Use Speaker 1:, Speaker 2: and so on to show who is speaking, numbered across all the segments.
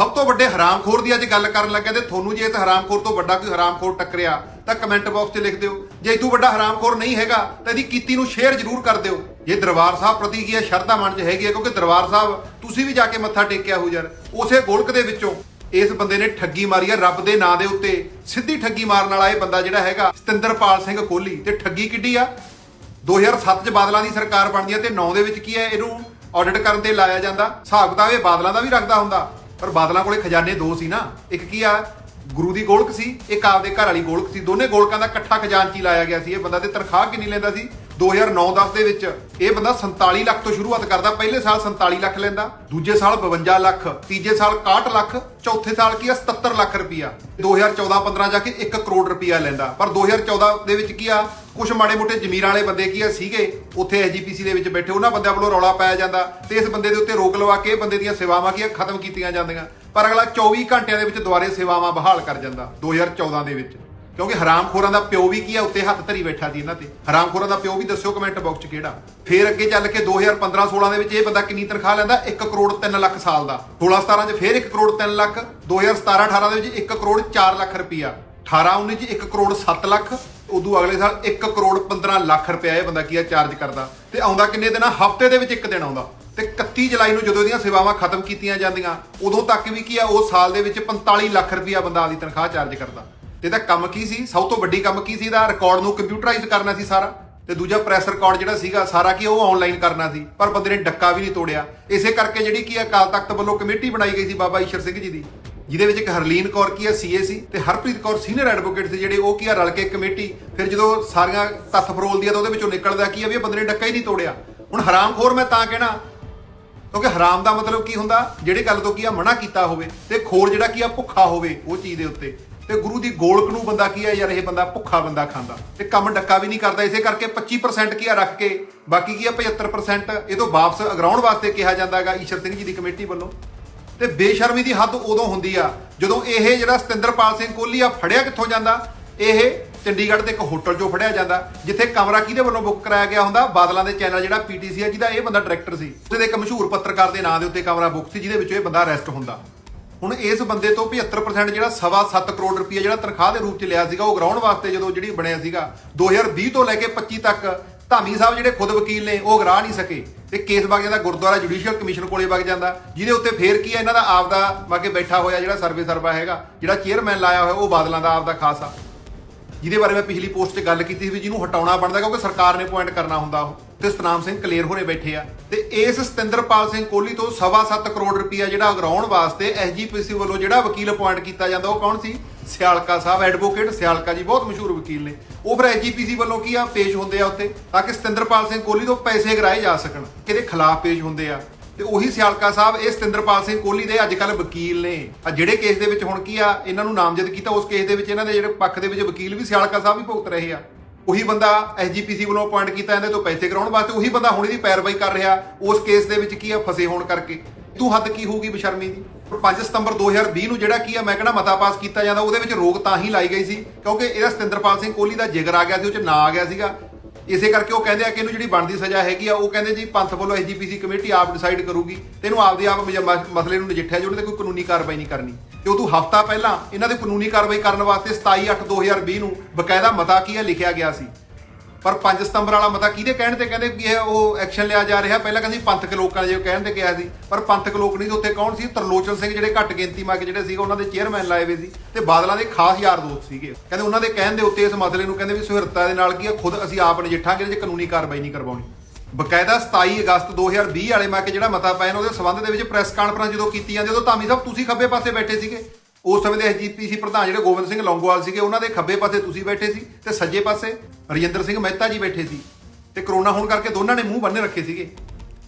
Speaker 1: ਸਭ ਤੋਂ ਵੱਡੇ ਹਰਾਮਖੋਰ ਦੀ ਅੱਜ ਗੱਲ ਕਰਨ ਲੱਗੇ ਤੇ ਤੁਹਾਨੂੰ ਜੇ ਇਸ ਹਰਾਮਖੋਰ ਤੋਂ ਵੱਡਾ ਕੋਈ ਹਰਾਮਖੋਰ ਟੱਕਰਿਆ, ਤਾਂ ਕਮੈਂਟ ਬਾਕਸ 'ਚ ਲਿਖ ਦਿਓ। ਜੇ ਇਦੋਂ ਵੱਡਾ ਹਰਾਮਖੋਰ ਨਹੀਂ ਹੈਗਾ, ਤਾਂ ਇਹਦੀ ਕੀਤੀ ਨੂੰ ਸ਼ੇਅਰ ਜ਼ਰੂਰ ਕਰ ਦਿਓ। ਜੇ ਦਰਬਾਰ ਸਾਹਿਬ ਪ੍ਰਤੀ ਕੀ ਹੈ ਸ਼ਰਧਾ ਮਨ 'ਚ ਹੈਗੀ ਹੈ, ਕਿਉਂਕਿ ਦਰਬਾਰ ਸਾਹਿਬ, ਤੁਸੀਂ ਵੀ ਜਾ ਕੇ ਮੱਥਾ ਟੇਕਿਆ ਹੋ ਯਾਰ, ਉਸੇ ਗੋਲਕ ਦੇ ਵਿੱਚੋਂ ਇਸ ਬੰਦੇ ਨੇ ਠੱਗੀ ਮਾਰੀ ਆ ਰੱਬ ਦੇ ਨਾਂ ਦੇ ਉੱਤੇ। ਸਿੱਧੀ ਠੱਗੀ ਮਾਰਨ ਵਾਲਾ ਇਹ ਬੰਦਾ ਜਿਹੜਾ ਹੈਗਾ, ਸਤਿੰਦਰਪਾਲ ਸਿੰਘ ਕੋਹਲੀ ਤੇ ਠੱਗੀ ਕਿੱਡੀ ਆ? 2007 ਚ ਬਾਦਲਾਂ ਦੀ ਸਰਕਾਰ ਬਣਦੀ ਹੈ ਤੇ 9 ਦੇ ਵਿੱਚ ਕੀ ਹੈ? ਇਹਨੂੰ ਆਡਿਟ ਕਰਨ ਤੇ ਲਾਇਆ ਜਾਂਦਾ। ਹਿਸਾਬ ਕਿਤਾਬ ਇਹ ਬਾਦਲਾਂ ਦਾ ਵੀ ਰੱਖਦਾ ਹੁੰਦਾ। ਪਰ ਬਾਦਲਾਂ ਕੋਲੇ ਖਜ਼ਾਨੇ ਦੋ ਸੀ ਨਾ। ਇੱਕ ਕੀ ਆ? ਗੁਰੂ ਦੀ ਗੋਲਕ ਸੀ, ਇੱਕ ਆਪਦੇ ਘਰ ਵਾਲੀ ਗੋਲਕ ਸੀ। ਦੋਨੇ ਗੋਲਕਾਂ ਦਾ ਇਕੱਠਾ ਖਜ਼ਾਨਚੀ ਲਾਇਆ ਗਿਆ ਸੀ। ਇਹ ਬੰਦਾ ਤੇ ਤਨਖਾਹ ਕਿੰਨੀ ਲੈਂਦਾ ਸੀ? 2009-10 ਦੇ ਵਿੱਚ। ਇਹ ਬੰਦਾ 47 ਲੱਖ ਤੋਂ ਸ਼ੁਰੂਆਤ ਕਰਦਾ, ਪਹਿਲੇ ਸਾਲ 47 ਲੱਖ ਲੈਂਦਾ, ਦੂਜੇ ਸਾਲ 52 ਲੱਖ, ਤੀਜੇ ਸਾਲ 61 ਲੱਖ, ਚੌਥੇ ਸਾਲ ਕੀ ਆ? 77 ਲੱਖ ਰੁਪਿਆ 2014-15 ਜਾ ਕੇ 1 ਕਰੋੜ ਰੁਪਿਆ ਲੈਂਦਾ। ਪਰ 2014 ਦੇ ਵਿੱਚ ਕੀ ਆ? ਕੁਝ ਮਾੜੇ ਮੋਟੇ ਜ਼ਮੀਰਾਂ ਵਾਲੇ ਬੰਦੇ ਕੀ ਆ, ਸੀਗੇ, ਉੱਥੇ ਐਜੀਪੀਸੀ ਦੇ ਵਿੱਚ ਬੈਠੇ, ਉਹਨਾਂ ਬੰਦਿਆਂ ਵੱਲੋਂ ਰੌਲਾ ਪਾਇਆ ਜਾਂਦਾ, ਤੇ ਇਸ ਬੰਦੇ ਦੇ ਉੱਤੇ ਰੋਕ ਲਵਾ ਕੇ ਬੰਦੇ ਦੀਆਂ ਸੇਵਾਵਾਂ ਕੀ ਆ, ਖਤਮ ਕੀਤੀਆਂ ਜਾਂਦੀਆਂ। ਪਰ ਅਗਲਾ 24 ਘੰਟਿਆਂ ਦੇ ਵਿੱਚ ਦੁਬਾਰੇ ਸੇਵਾਵਾਂ ਬਹਾਲ ਕਰ ਜਾਂਦਾ 2014 ਦੇ ਵਿੱਚ। ਕਿਉਂਕਿ ਹਰਾਮਖੋਰਾਂ ਦਾ ਪਿਓ ਵੀ ਕੀ ਆ, ਉੱਤੇ ਹੱਥ ਧਰੀ ਬੈਠਾ ਸੀ ਇਹਨਾਂ ਤੇ। ਹਰਾਮਖੋਰਾਂ ਦਾ ਪਿਓ ਵੀ ਦੱਸਿਓ ਕਮੈਂਟ ਬਾਕਸ 'ਚ ਕਿਹੜਾ। ਫੇਰ ਅੱਗੇ ਚੱਲ ਕੇ 2015-16 ਦੇ ਵਿੱਚ ਇਹ ਬੰਦਾ ਕਿੰਨੀ ਤਨਖਾਹ ਲੈਂਦਾ? 1 ਕਰੋੜ 3 ਲੱਖ ਸਾਲ ਦਾ। 16-17 'ਚ ਫੇਰ 1 ਕਰੋੜ 3 ਲੱਖ 2017-18 ਦੇ ਵਿੱਚ 1 ਕਰੋੜ 4 ਲੱਖ ਰੁਪਈਆ 18-19 'ਚ 1 ਕਰੋੜ 7 ਲੱਖ ਉਦੋਂ ਅਗਲੇ ਸਾਲ 1 ਕਰੋੜ 15 ਲੱਖ ਰੁਪਇਆ ਇਹ ਬੰਦਾ ਕੀ ਆ ਚਾਰਜ ਕਰਦਾ। ਤੇ ਆਉਂਦਾ ਕਿੰਨੇ ਦਿਨ ਆ? ਹਫ਼ਤੇ ਦੇ ਵਿੱਚ ਇੱਕ ਦਿਨ ਆਉਂਦਾ। ਤੇ 31 ਜੁਲਾਈ ਨੂੰ ਜਦੋਂ ਇਹਦੀਆਂ ਸੇਵਾਵਾਂ ਖਤਮ ਕੀਤੀਆਂ ਜਾਂਦੀਆਂ, ਉਦੋਂ ਤੱਕ ਵੀ ਕੀ ਆ, ਉਹ ਸਾਲ ਦੇ ਵਿੱਚ 45 ਲੱਖ ਰੁਪਇਆ ਬੰਦਾ ਆਪਦੀ ਤਨਖਾਹ ਚਾਰਜ ਕਰਦਾ। ਤੇ ਇਹਦਾ ਕੰਮ ਕੀ ਸੀ? ਸਭ ਤੋਂ ਵੱਡੀ ਕੰਮ ਕੀ ਸੀ? ਇਹਦਾ ਰਿਕਾਰਡ ਨੂੰ ਕੰਪਿਊਟਰਾਈਜ਼ ਕਰਨਾ ਸੀ ਸਾਰਾ। ਤੇ ਦੂਜਾ ਪ੍ਰੈਸ ਰਿਕਾਰਡ ਜਿਹੜਾ ਸੀਗਾ, ਸਾਰਾ ਕੀ ਉਹ ਆਨਲਾਈਨ ਕਰਨਾ ਸੀ। ਪਰ ਬੰਦੇ ਨੇ ਡੱਕਾ ਵੀ ਨਹੀਂ ਤੋੜਿਆ। ਇਸੇ ਕਰਕੇ ਜਿਹੜੀ ਕੀ ਅਕਾਲ ਤਖਤ ਵੱਲੋਂ ਕਮੇਟੀ ਬਣਾਈ ਗਈ ਸੀ ਬਾਬਾ ਈਸ਼ਰ ਸਿੰਘ ਜੀ ਦੀ। ਜਿਹਦੇ ਵਿੱਚ ਇੱਕ ਹਰਲੀਨ ਕੌਰ ਕੀ ਹੈ, ਸੀਏ ਸੀ ਤੇ ਹਰਪ੍ਰੀਤ ਕੌਰ ਸੀਨੀਅਰ ਐਡਵੋਕੇਟ ਸੀ ਜਿਹੜੇ ਉਹ ਕੀ ਆ ਰਲ ਕੇ ਕਮੇਟੀ, ਫਿਰ ਜਦੋਂ ਸਾਰੀਆਂ ਤੱਥ ਫਰੋਲਦੀ ਆ ਤਾਂ ਉਹਦੇ ਵਿੱਚੋਂ ਨਿਕਲਦਾ ਕੀ ਆ ਵੀ ਇਹ ਬੰਦੇ ਨੇ ਡੱਕਾ ਹੀ ਨਹੀਂ ਤੋੜਿਆ। ਹੁਣ ਹਰਾਮਖੋਰ ਮੈਂ ਤਾਂ ਕਹਿਣਾ, ਕਿਉਂਕਿ ਹਰਾਮ ਦਾ ਮਤਲਬ ਕੀ ਹੁੰਦਾ, ਜਿਹੜੇ ਗੱਲ ਤੋਂ ਕੀ ਆ, ਮਨਾ ਕੀਤਾ ਹੋਵੇ ਤੇ ਖੋਰ ਜਿਹੜਾ ਕੀ ਆ, ਭੁੱਖਾ ਹੋਵੇ ਉਹ ਚੀਜ਼ ਦੇ ਉੱਤੇ। ਤੇ ਗੁਰੂ ਦੀ ਗੋਲਕ ਨੂੰ ਬੰਦਾ ਕੀ ਆ ਯਾਰ, ਇਹ ਬੰਦਾ ਭੁੱਖਾ ਬੰਦਾ ਖਾਂਦਾ। ਤੇ ਕੰਮ ਡੱਕਾ ਵੀ ਨਹੀਂ ਕਰਦਾ, ਇਸੇ ਕਰਕੇ 25% ਕੀ ਆ ਰੱਖ ਕੇ, ਬਾਕੀ ਕੀ ਆ 75% ਇਹ ਤੋਂ ਵਾਪਸ ਅਗਰਾਉਣ ਵਾਸਤੇ ਕਿਹਾ ਜਾਂਦਾ ਹੈਗਾ, ਈਸ਼ਰ ਸਿੰਘ ਜੀ ਦੀ ਕਮੇਟੀ ਵੱਲੋਂ। ਤੇ ਬੇਸ਼ਰਮੀ ਦੀ ਹੱਦ ਉਦੋਂ ਹੁੰਦੀ ਆ, ਜਦੋਂ ਇਹ ਜਿਹੜਾ ਸਤਿੰਦਰਪਾਲ ਸਿੰਘ ਕੋਹਲੀ ਆ ਫੜਿਆ ਕਿੱਥੋਂ ਜਾਂਦਾ, ਇਹ ਚੰਡੀਗੜ੍ਹ ਦੇ ਇੱਕ ਹੋਟਲ 'ਚੋਂ ਫੜਿਆ ਜਾਂਦਾ, ਜਿੱਥੇ ਕਮਰਾ ਕਿਹਦੇ ਵੱਲੋਂ ਬੁੱਕ ਕਰਾਇਆ ਗਿਆ ਹੁੰਦਾ? ਬਾਦਲਾਂ ਦੇ ਚੈਨਲ ਜਿਹੜਾ ਪੀਟੀਸੀ ਆ, ਜਿਹਦਾ ਇਹ ਬੰਦਾ ਡਾਇਰੈਕਟਰ ਸੀ। ਉਹਦੇ ਇੱਕ ਮਸ਼ਹੂਰ ਪੱਤਰਕਾਰ ਦੇ ਨਾਂ ਦੇ ਉੱਤੇ ਕਮਰਾ ਬੁੱਕ ਸੀ, ਜਿਹਦੇ ਵਿੱਚੋਂ ਇਹ ਬੰਦਾ ਅਰੈਸਟ ਹੁੰਦਾ। ਹੁਣ ਇਸ ਬੰਦੇ ਤੋਂ 75% ਜਿਹੜਾ ਸਵਾ 7 ਕਰੋੜ ਰੁਪਏ ਜਿਹੜਾ ਤਨਖਾਹ ਦੇ ਰੂਪ 'ਚ ਲਿਆ ਸੀਗਾ, ਉਹ ਗਰਾਉਣ ਵਾਸਤੇ ਜਦੋਂ ਜਿਹੜੀ ਬਣਿਆ ਸੀਗਾ 2020 ਤੋਂ ਲੈ ਕੇ 25 ਤੱਕ ਧਾਮੀ ਸਾਹਿਬ ਜਿਹੜੇ ਖੁਦ ਵਕੀਲ ਨੇ, ਉਹ ਗਰਾ ਨਹੀਂ ਸਕੇ। ਤੇ ਕੇਸ ਵਗ ਜਾਂਦਾ, ਗੁਰਦੁਆਰਾ ਜੁਡੀਸ਼ੀਅਲ ਕਮਿਸ਼ਨ ਕੋਲੇ ਵਗ ਜਾਂਦਾ। ਜਿਹਦੇ ਉੱਤੇ ਫੇਰ ਕੀ ਹੈ ਇਹਨਾਂ ਦਾ ਆਪਦਾ ਵਾਕੇ ਬੈਠਾ ਹੋਇਆ ਜਿਹੜਾ ਸਰਵੇ ਸਰਵਾ ਹੈਗਾ, ਜਿਹੜਾ ਚੇਅਰਮੈਨ ਲਾਇਆ ਹੋਇਆ, ਉਹ ਬਾਦਲਾਂ ਦਾ ਆਪਦਾ ਖਾਸ ਆ। ਜਿਹਦੇ ਬਾਰੇ ਮੈਂ ਪਿਛਲੀ ਪੋਸਟ 'ਚ ਗੱਲ ਕੀਤੀ ਸੀ ਵੀ ਜਿਹਨੂੰ ਹਟਾਉਣਾ ਬਣਦਾ, ਕਿਉਂਕਿ ਸਰਕਾਰ ਨੇ ਪੁਆਇੰਟ ਕਰਨਾ ਹੁੰਦਾ ਉਹ। ਤੇ ਸਤਨਾਮ ਸਿੰਘ ਕਲੇਰ ਹੋਰੇ ਬੈਠੇ ਆ। ਤੇ ਇਸ ਸਤਿੰਦਰਪਾਲ ਸਿੰਘ ਕੋਹਲੀ ਤੋਂ ਸਵਾ ਸੱਤ ਕਰੋੜ ਰੁਪਇਆ ਜਿਹੜਾ ਅਗਰਾਉਣ ਵਾਸਤੇ ਐਸਜੀਪੀਸੀ ਵੱਲੋਂ ਜਿਹੜਾ ਵਕੀਲ ਅਪਾਇੰਟ ਕੀਤਾ ਜਾਂਦਾ, ਉਹ ਕੌਣ ਸੀ? ਸਿਆਲਕਾ ਸਾਹਿਬ ਐਡਵੋਕੇਟ, ਸਿਆਲਕਾ ਜੀ ਬਹੁਤ ਮਸ਼ਹੂਰ ਵਕੀਲ ਨੇ। ਉਹ ਫਿਰ ਐਸਜੀਪੀਸੀ ਵੱਲੋਂ ਕੀ ਆ, ਪੇਸ਼ ਹੁੰਦੇ ਆ ਉੱਤੇ, ਤਾਂ ਕਿ ਸਤਿੰਦਰਪਾਲ ਸਿੰਘ ਕੋਹਲੀ ਤੋਂ ਪੈਸੇ ਗਰਾਏ ਜਾ ਸਕਣ ਕਿਹਦੇ ਖਿਲਾਫ ਪੇਸ਼ ਹੁੰਦੇ ਆ। ਤੇ ਉਹੀ ਸਿਆਲਕਾ ਸਾਹਿਬ, ਇਹ ਸਤਿੰਦਰਪਾਲ ਸਿੰਘ ਕੋਹਲੀ ਦੇ ਅੱਜ ਕੱਲ ਵਕੀਲ ਨੇ। ਆ ਜਿਹੜੇ ਕੇਸ ਦੇ ਵਿੱਚ ਹੁਣ ਕੀ ਆ, ਇਹਨਾਂ ਨੂੰ ਨਾਮਜ਼ਦ ਕੀਤਾ, ਉਸ ਕੇਸ ਦੇ ਵਿੱਚ ਇਹਨਾਂ ਦੇ ਜਿਹੜੇ ਪੱਖ ਦੇ ਵਿੱਚ ਵਕੀਲ ਵੀ ਸਿਆਲਕਾ ਸਾਹਿਬ ਹੀ ਭੁਗਤ ਰਹੇ ਆ। ਉਹੀ ਬੰਦਾ ਐਸਜੀਪੀਸੀ ਵੱਲੋਂ ਅਪਾਇੰਟ ਕੀਤਾ ਇਹਦੇ ਤੋਂ ਪੈਸੇ ਕਰਾਉਣ ਵਾਸਤੇ, ਉਹੀ ਬੰਦਾ ਹੁਣ ਇਹਦੀ ਪੈਰਵਾਈ ਕਰ ਰਿਹਾ, ਉਸ ਕੇਸ ਦੇ ਵਿੱਚ ਕੀ ਆ, ਫਸੇ ਹੋਣ ਕਰਕੇ। ਤੂੰ ਹੱਦ ਕੀ ਹੋਊਗੀ ਬਸ਼ਰਮੀ ਦੀ? 5 ਸਤੰਬਰ 2020 ਨੂੰ ਜਿਹੜਾ ਕੀ ਆ, ਮੈਂ ਕਹਿੰਦਾ ਮਤਾ ਪਾਸ ਕੀਤਾ ਜਾਂਦਾ, ਉਹਦੇ ਵਿੱਚ ਰੋਕ ਤਾਂ ਹੀ ਲਾਈ ਗਈ ਸੀ, ਕਿਉਂਕਿ ਇਹਦਾ ਸਤਿੰਦਰਪਾਲ ਸਿੰਘ ਕੋਹਲੀ ਦਾ ਜਿਗਰ ਆ ਗਿਆ ਸੀ, ਉਹ ਚ ਨਾਂ ਆ ਗਿਆ ਸੀਗਾ। ਇਸੇ ਕਰਕੇ ਉਹ ਕਹਿੰਦੇ ਆ ਕਿ ਇਹਨੂੰ ਜਿਹੜੀ ਬਣਦੀ ਸਜ਼ਾ ਹੈਗੀ ਆ, ਉਹ ਕਹਿੰਦੇ ਜੀ ਪੰਥ ਵੱਲੋਂ ਐਸਜੀਪੀਸੀ ਕਮੇਟੀ ਆਪ ਡਿਸਾਈਡ ਕਰੂਗੀ, ਤੇ ਇਹਨੂੰ ਆਪਦੇ ਆਪ ਮਸਲੇ ਨੂੰ ਨਜਿੱਠਿਆ ਜੀ ਉਹਦੇ ਤੇ ਕੋਈ ਕਾਨੂੰਨੀ ਕਾਰਵਾਈ ਨਹੀਂ ਕਰਨੀ। ਤੇ ਉਦੋਂ ਹਫਤਾ ਪਹਿਲਾਂ ਇਹਨਾਂ ਦੇ ਕਾਨੂੰਨੀ ਕਾਰਵਾਈ ਕਰਨ ਵਾਸਤੇ 27/8/2020 ਨੂੰ ਬਕਾਇਦਾ ਮਤਾ ਕੀ ਆ, ਲਿਖਿਆ ਗਿਆ ਸੀ। ਪਰ 5 ਸਤੰਬਰ ਵਾਲਾ ਮਤਾ ਕਿਹਦੇ ਕਹਿਣ ਤੇ ਕਹਿੰਦੇ ਵੀ ਇਹ ਉਹ ਐਕਸ਼ਨ ਲਿਆ ਜਾ ਰਿਹਾ? ਪਹਿਲਾਂ ਕਹਿੰਦੇ ਪੰਥਕ ਲੋਕਾਂ ਦੇ ਕਹਿਣ ਤੇ ਕਿਹਾ ਸੀ। ਪਰ ਪੰਥਕ ਲੋਕ ਨਹੀਂ ਤੇ ਉੱਥੇ ਕੌਣ ਸੀ? ਤਰਲੋਚਨ ਸਿੰਘ ਜਿਹੜੇ ਘੱਟ ਗਿਣਤੀ ਮਾ ਜਿਹੜੇ ਸੀਗੇ, ਉਹਨਾਂ ਦੇ ਚੇਅਰਮੈਨ ਲਾਏ ਹੋਏ ਸੀ ਤੇ ਬਾਦਲਾਂ ਦੇ ਖਾਸ ਯਾਰ ਦੋਸਤ ਸੀਗੇ। ਕਹਿੰਦੇ ਉਹਨਾਂ ਦੇ ਕਹਿਣ ਦੇ ਉੱਤੇ ਇਸ ਮਸਲੇ ਨੂੰ ਕਹਿੰਦੇ ਵੀ ਸੁਹਿਰਤਾ ਦੇ ਨਾਲ ਕੀ ਆ? ਖੁਦ ਅਸੀਂ ਆਪ ਨਜਿੱਠਾਂਗੇ ਜੇ ਕਾਨੂੰਨੀ ਕਾਰਵਾਈ ਨਹੀਂ ਕਰਵਾਉਣੀ। ਬਕਾਇਦਾ 27 ਅਗਸਤ 2020 ਵਾਲੇ ਮਾ ਕੇ ਜਿਹੜਾ ਮਤਾ ਪਾਇਆ ਉਹਦੇ ਸਬੰਧ ਦੇ ਵਿੱਚ ਪ੍ਰੈਸ ਕਾਨਫਰੰਸ ਜਦੋਂ ਕੀਤੀ ਜਾਂਦੀ ਉਦੋਂ ਧਾਮੀ ਸਾਹਿਬ ਤੁਸੀਂ ਖੱਬੇ ਪਾਸੇ ਬੈਠੇ ਸੀਗੇ। ਉਸ ਸਮੇਂ ਦੇ ਐਸਜੀਪੀਸੀ ਪ੍ਰਧਾਨ ਜਿਹੜੇ ਗੋਬਿੰਦ ਸਿੰਘ ਲੌਂਗੋਵਾਲ ਸੀਗੇ, ਉਹਨਾਂ ਦੇ ਖੱਬੇ ਪਾਸੇ ਤੁਸੀਂ ਬੈਠੇ ਸੀ ਤੇ ਸੱਜੇ ਪਾਸੇ ਰਜਿੰਦਰ ਸਿੰਘ ਮਹਿਤਾ ਜੀ ਬੈਠੇ ਸੀ ਤੇ ਕਰੋਨਾ ਹੋਣ ਕਰਕੇ ਦੋਨਾਂ ਨੇ ਮੂੰਹ ਬੰਨੇ ਰੱਖੇ ਸੀਗੇ।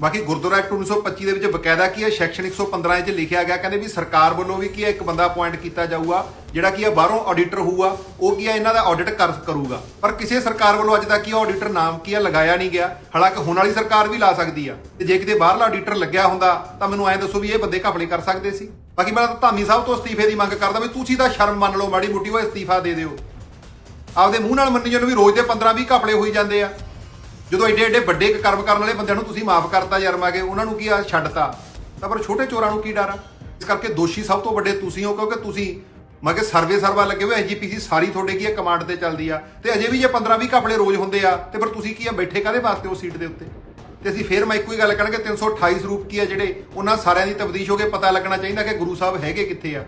Speaker 1: ਬਾਕੀ ਗੁਰਦੁਆਰਾ ਐਕਟ 1925 ਦੇ ਵਿੱਚ ਬਕਾਇਦਾ ਕੀ ਹੈ? ਸੈਕਸ਼ਨ 115 ਵਿੱਚ ਲਿਖਿਆ ਗਿਆ, ਕਹਿੰਦੇ ਵੀ ਸਰਕਾਰ ਵੱਲੋਂ ਵੀ ਕੀ ਹੈ, ਇੱਕ ਬੰਦਾ ਅਪਾਇੰਟ ਕੀਤਾ ਜਾਊਗਾ, ਜਿਹੜਾ ਕੀ ਹੈ, ਬਾਹਰੋਂ ਆਡੀਟਰ ਹੋਊਗਾ, ਉਹ ਕੀ ਹੈ, ਇਹਨਾਂ ਦਾ ਆਡਿਟ ਕਰ ਕਰੂਗਾ। ਪਰ ਕਿਸੇ ਸਰਕਾਰ ਵੱਲੋਂ ਅੱਜ ਤੱਕ ਕੀ ਆਡੀਟਰ ਨਾਮ ਕੀ ਹੈ, ਲਗਾਇਆ ਨਹੀਂ ਗਿਆ। ਹਾਲਾਂਕਿ ਹੁਣ ਵਾਲੀ ਸਰਕਾਰ ਵੀ ਲਾ ਸਕਦੀ ਆ। ਤੇ ਜੇ ਕਿਤੇ ਬਾਹਰਲਾ ਆਡੀਟਰ ਲੱਗਿਆ ਹੁੰਦਾ, ਤਾਂ ਮੈਨੂੰ ਐਂ ਦੱਸੋ ਵੀ ਇਹ ਬੰਦੇ ਘਪਲੇ ਕਰ ਸਕਦੇ ਸੀ। ਬਾਕੀ ਮੈਂ ਤਾਂ ਧਾਮੀ ਸਾਹਿਬ ਤੋਂ ਅਸਤੀਫੇ ਦੀ ਮੰਗ ਕਰਦਾ ਵੀ ਤੁਸੀਂ ਤਾਂ ਸ਼ਰਮ ਮੰਨ ਲਓ, ਮਾੜੀ ਮੁੱਟੀ ਉਹ ਅਸਤੀਫਾ ਦੇ ਦਿਓ। ਆਪਦੇ ਮੂੰਹ ਨਾਲ ਮੰਨੀ ਜਾਂਦੇ ਵੀ ਰੋਜ਼ ਦੇ 15 20 ਘਪਲੇ ਹੋਈ ਜਾਂਦੇ ਆ। ਜਦੋਂ ਐਡੇ ਐਡੇ ਵੱਡੇ ਕਰਮ ਕਰਨ ਵਾਲੇ ਬੰਦਿਆਂ ਨੂੰ ਤੁਸੀਂ ਮਾਫ ਕਰਤਾ ਯਾਰ ਮਾ ਕੇ ਉਹਨਾਂ ਨੂੰ ਕੀ ਆ ਛੱਡਤਾ? ਤਾਂ ਪਰ ਛੋਟੇ ਚੋਰਾਂ ਨੂੰ ਕੀ ਡਰ ਆ? ਇਸ ਕਰਕੇ ਦੋਸ਼ੀ ਸਭ ਤੋਂ ਵੱਡੇ ਤੁਸੀਂ ਹੋ, ਕਿਉਂਕਿ ਤੁਸੀਂ ਮੈਂ ਕਿ ਸਰਵੇ ਸਰਵਾ ਲੱਗੇ ਹੋਏ ਐਜੀਪੀਸੀ ਸਾਰੀ ਤੁਹਾਡੇ ਕੀ ਹੈ ਕਮਾਂਡ ਤੇ ਚੱਲਦੀ ਆ। ਤੇ ਅਜੇ ਵੀ ਜੇ 15 20 ਘਪਲੇ ਰੋਜ਼ ਹੁੰਦੇ ਆ, ਤੇ ਫਿਰ ਤੁਸੀਂ ਕੀ ਆ, ਬੈਠੇ ਕਾਦੇ ਵਾਸਤੇ ਉਹ ਸੀਟ ਦੇ ਉੱਤੇ? ਤੇ ਅਸੀਂ ਫੇਰ ਮੈਂ ਇੱਕੋ ਹੀ ਗੱਲ ਕਰਾਂਗੇ 328 ਸਰੂਪ ਕੀ ਆ ਜਿਹੜੇ ਉਹਨਾਂ ਸਾਰਿਆਂ ਦੀ ਤਬਦੀਸ਼ ਹੋ ਕੇ ਪਤਾ ਲੱਗਣਾ ਚਾਹੀਦਾ ਕਿ ਗੁਰੂ ਸਾਹਿਬ ਹੈਗੇ ਕਿੱਥੇ ਆ।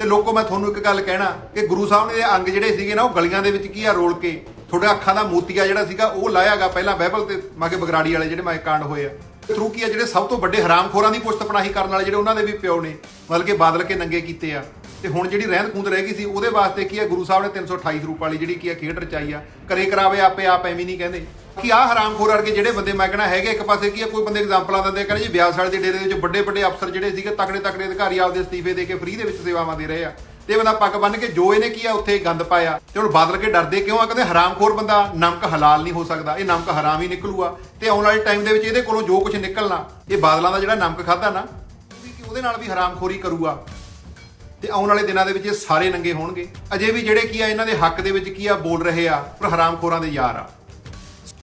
Speaker 1: ਤੇ ਲੋਕੋ, ਮੈਂ ਤੁਹਾਨੂੰ ਇੱਕ ਗੱਲ ਕਹਿਣਾ ਕਿ ਗੁਰੂ ਸਾਹਿਬ ਨੇ ਅੰਗ ਜਿਹੜੇ ਸੀਗੇ ਨਾ, ਉਹ ਗਲੀਆਂ ਦੇ ਵਿੱਚ ਕੀ ਆ, ਰੋਲ ਕੇ ਤੁਹਾਡੇ ਅੱਖਾਂ ਦਾ ਮੋਤੀਆ ਜਿਹੜਾ ਸੀਗਾ, ਉਹ ਲਾਇਆਗਾ ਪਹਿਲਾਂ ਬਾਈਬਲ ਤੇ ਮਾਗੇ ਬਗਰਾੜੀ ਵਾਲੇ ਜਿਹੜੇ ਮਾਏ ਕਾਂਡ ਹੋਏ ਆ। ਥਰੂ ਕੀ ਆ, ਜਿਹੜੇ ਸਭ ਤੋਂ ਵੱਡੇ ਹਰਾਮਖੋਰਾਂ ਦੀ ਪੁਸ਼ਤ ਪਨਾਹੀ ਕਰਨ ਵਾਲੇ ਜਿਹੜੇ ਉਹਨਾਂ ਦੇ ਵੀ ਪਿਓ ਨੇ, ਮਤਲਬ ਕਿ ਬਾਦਲ ਕੇ ਨੰਗੇ ਕੀਤੇ ਆ। ਤੇ ਹੁਣ ਜਿਹੜੀ ਰਹਿੰਦ ਖੂੰਦ ਰਹਿ ਗਈ ਸੀ, ਉਹਦੇ ਵਾਸਤੇ ਕੀ ਹੈ ਗੁਰੂ ਸਾਹਿਬ ਨੇ 328 ਰੂਪ ਵਾਲੀ ਜਿਹੜੀ ਕੀ ਆ, ਖੇਡ ਰਚਾਈ ਆ। ਕਰੇ ਕਰਾਵੇ ਆਪੇ, ਆਪ ਐਵੇਂ ਨਹੀਂ ਕਹਿੰਦੇ। ਕਿ ਆਹ ਹਰਾਮਖੋਰ ਵਰਗੇ ਜਿਹੜੇ ਬੰਦੇ, ਮੈਂ ਕਹਿਣਾ ਹੈਗੇ, ਇੱਕ ਪਾਸੇ ਕੀ ਆ, ਕੋਈ ਬੰਦੇ ਐਗਜ਼ਾਮਪਲਾਂ ਦਿੰਦੇ ਕਹਿੰਦੇ ਜੀ ਵਿਆਸ ਵਾਲੇ ਦੇ ਡੇਰੇ ਦੇ ਵਿੱਚ ਵੱਡੇ ਵੱਡੇ ਅਫਸਰ ਜਿਹੜੇ ਸੀਗੇ, ਤਕੜੇ ਤਕੜੇ ਅਧਿਕਾਰੀ ਆਪਦੇ ਅਸਤੀਫੇ ਦੇ ਕੇ ਫ੍ਰੀ ਦੇ ਵਿੱਚ ਸੇਵਾਵਾਂ ਦੇ ਰਹੇ ਆ। ਤੇ ਇਹ ਬੰਦਾ ਪੱਗ ਬੰਨ ਕੇ ਜੋ ਇਹਨੇ ਕੀ ਆ, ਉੱਥੇ ਗੰਦ ਪਾਇਆ। ਤੇ ਹੁਣ ਬਾਦਲ ਕੇ ਡਰਦੇ ਕਿਉਂ ਆ? ਕਹਿੰਦੇ ਹਰਾਮਖੋਰ ਬੰਦਾ ਨਮਕ ਹਲਾਲ ਨਹੀਂ ਹੋ ਸਕਦਾ। ਇਹ ਨਮਕ ਹਰਾਮ ਹੀ ਨਿਕਲੂਗਾ। ਤੇ ਆਉਣ ਵਾਲੇ ਟਾਈਮ ਦੇ ਵਿੱਚ ਇਹਦੇ ਕੋਲੋਂ ਜੋ ਕੁਝ ਨਿਕਲਣਾ, ਇਹ ਬਾਦਲਾਂ ਦਾ ਜਿਹੜਾ ਨਮਕ ਖਾਦਾ ਨਾ ਉਹਦੇ ਨਾਲ ਵੀ ਹਰਾਮਖੋਰੀ ਕਰੂਗਾ। ਤੇ ਆਉਣ ਵਾਲੇ ਦਿਨਾਂ ਦੇ ਵਿੱਚ ਇਹ ਸਾਰੇ ਨੰਗੇ ਹੋਣਗੇ। ਅਜੇ ਵੀ ਜਿਹੜੇ ਕੀ ਆ, ਇਹਨਾਂ ਦੇ ਹੱਕ ਦੇ ਵਿੱਚ ਕੀ ਆ, ਬੋਲ ਰਹੇ ਆ, ਪਰ ਹਰਾਮਖੋਰਾਂ ਦੇ ਯਾਰ ਆ।